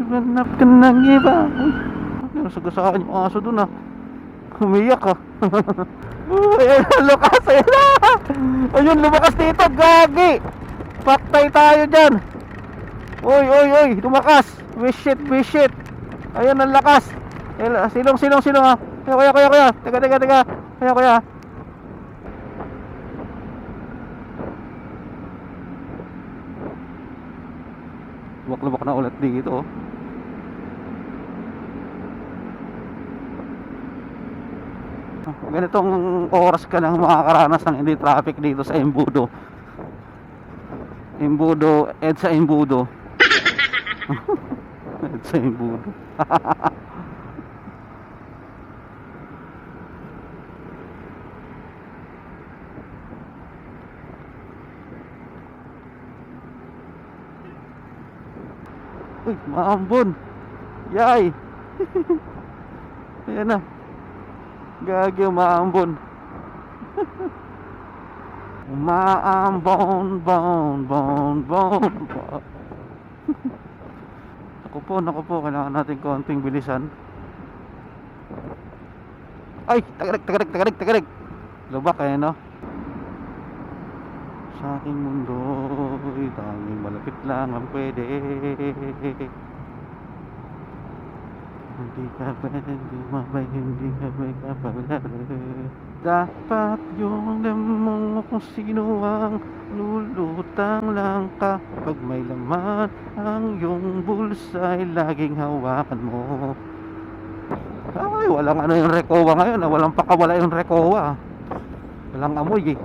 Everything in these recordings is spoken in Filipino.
Hanap ka ng iba. Nasagasaan yung aso dun ah. Umiyak ah. Uy, ayun, lukas, ayun na. Ayun, lumakas dito, gagi. Paktay tayo dyan. Uy, uy, uy, lumakas. Wish it, wish it. Ayun, ang lakas. Silong, silong, silong ah. Kaya, kaya, kaya, kaya. Teka, teka, teka. Kaya, kaya. Lubak-lubak na ulit dito. oh. Ganitong oras ka nang makakaranas ng hindi traffic dito sa Embudo. Embudo, EDSA Embudo. EDSA Embudo. Uy, maambon. Yay. Ayan na. Gagi, maambon. Maambon, bon, bon, bon. bon. Naku po, naku po, kailangan natin konting bilisan. Ay, tagarik, tagarik, tagarik, tagarik. Lubak eh, no? Sa aking mundo, tanging malapit lang ang pwede. Hindi ka pwede mabay, hindi ka may kapalari. Dapat yung mo kung sino ang lulutang lang kapag may laman ang iyong bulsa ay laging hawakan mo. Ay, walang ano yung rekowa ngayon, ah. walang pakawala yung rekowa. Walang amoy eh.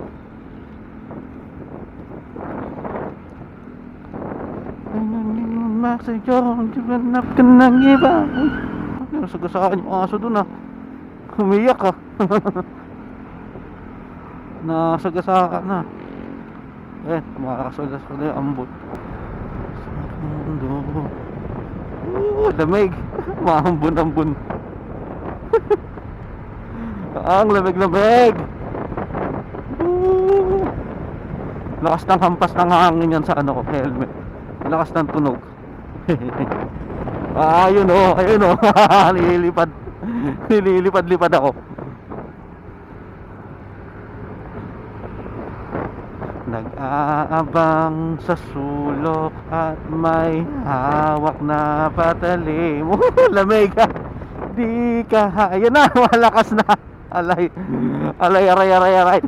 Max and John, hanap ka ng iba. Nasagasaan yung aso dun ah. Umiyak ah. Nasagasaan na. Eh, makakasagas ka na yung ambot. Oo, lamig. Maambon-ambon. Ang lamig-lamig. Lakas ng hampas ng hangin yan sa ano ko, helmet. Lakas ng tunog. Ah, ayun oh, ayun oh. Nililipad. Nililipad-lipad ako. Nag-aabang sa sulok at may hawak na patalim. Lamig ka. Di ka. Ayan na, malakas na. Alay. Alay, aray, aray, aray.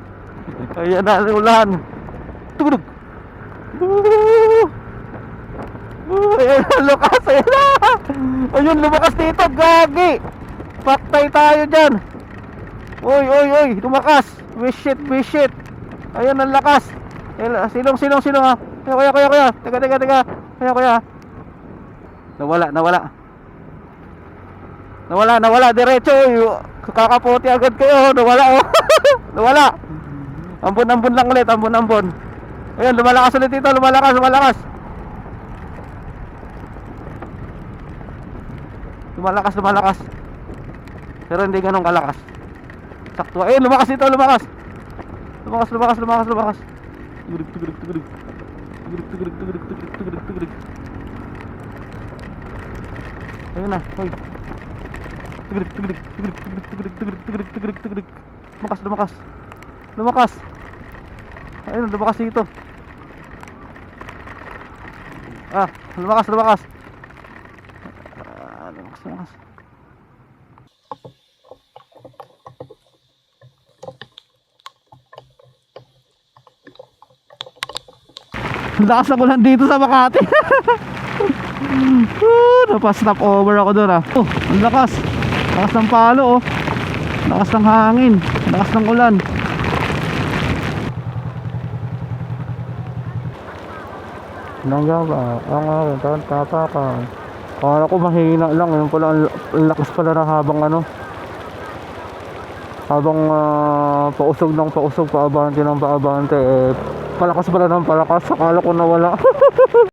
Ayan na, ulan. Tugulog. Woo! Ayun, lukas, ayun. Ayun, lumakas dito, gagi. Paktay tayo dyan. Uy, uy, uy, lumakas. Wish it, wish it. Ayun, ang lakas. Ayun, silong, silong, silong ha. Kaya, kaya, kaya, kaya. Teka, teka, teka. Kaya, kaya. Nawala, nawala. Nawala, nawala. Diretso. Kakaputi agad kayo. Nawala, oh. nawala. Ambon, ambon lang ulit. Ambon, ambon. Ayun, lumalakas ulit dito. Lumalakas, lumalakas. Lumalakas, lumalakas. Pero hindi ganun kalakas. Sakto. Ayun, lumakas dito, lumakas. Lumakas, lumakas, lumakas, lumakas. Tugurig, tugurig, tugurig. Tugurig, tugurig, tugurig, tugurig, tugurig, tugurig. Ayun na, hoy. Tugurig, tugurig, tugurig, tugurig, tugurig, tugurig, tugurig, tugurig, tugurig. Lumakas, lumakas. Lumakas. Ayun, lumakas dito. Ah, lumakas, lumakas. Ang Lakas ako lang dito sa Makati. uh, Napa-stop over ako doon ah. Oh, ang lakas. Lakas ng palo oh. Lakas ng hangin. Lakas ng ulan. Nandiyan ba? Ang akin, taon tapakan. Akala ko mahina lang, yun pala, ang lakas pala na habang ano. Habang ah, pausog ng pausog, paabante ng paabante, eh, palakas pala ng palakas, akala ko nawala.